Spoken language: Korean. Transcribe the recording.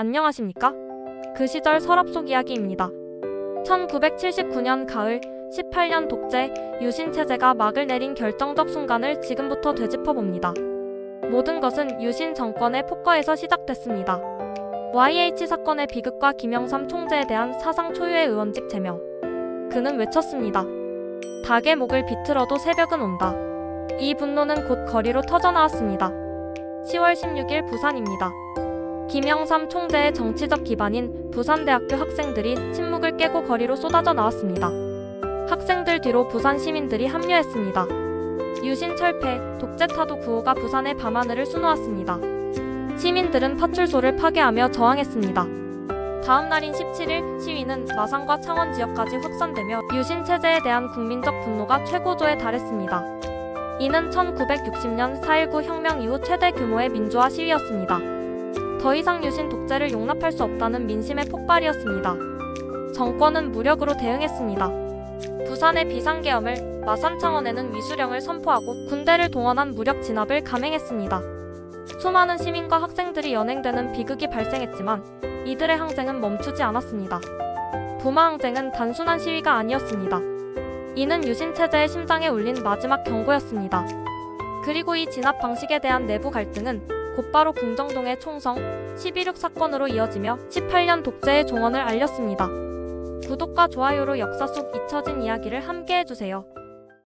안녕하십니까? 그 시절 서랍 속 이야기입니다. 1979년 가을 18년 독재 유신 체제가 막을 내린 결정적 순간을 지금부터 되짚어 봅니다. 모든 것은 유신 정권의 폭거에서 시작됐습니다. YH 사건의 비극과 김영삼 총재에 대한 사상 초유의 의원직 제명. 그는 외쳤습니다. 닭의 목을 비틀어도 새벽은 온다. 이 분노는 곧 거리로 터져나왔습니다. 10월 16일 부산입니다. 김영삼 총재의 정치적 기반인 부산대학교 학생들이 침묵을 깨고 거리로 쏟아져 나왔습니다. 학생들 뒤로 부산 시민들이 합류했습니다. 유신 철폐, 독재 타도 구호가 부산의 밤하늘을 수놓았습니다. 시민들은 파출소를 파괴하며 저항했습니다. 다음 날인 17일 시위는 마산과 창원 지역까지 확산되며 유신 체제에 대한 국민적 분노가 최고조에 달했습니다. 이는 1960년 4.19 혁명 이후 최대 규모의 민주화 시위였습니다. 더 이상 유신 독재를 용납할 수 없다는 민심의 폭발이었습니다. 정권은 무력으로 대응했습니다. 부산의 비상계엄을 마산 창원에는 위수령을 선포하고 군대를 동원한 무력 진압을 감행했습니다. 수많은 시민과 학생들이 연행되는 비극이 발생했지만 이들의 항쟁은 멈추지 않았습니다. 부마 항쟁은 단순한 시위가 아니었습니다. 이는 유신 체제의 심장에 울린 마지막 경고였습니다. 그리고 이 진압 방식에 대한 내부 갈등은 곧바로 궁정동의 총성 11.6 사건으로 이어지며 18년 독재의 종언을 알렸습니다. 구독과 좋아요로 역사 속 잊혀진 이야기를 함께 해주세요.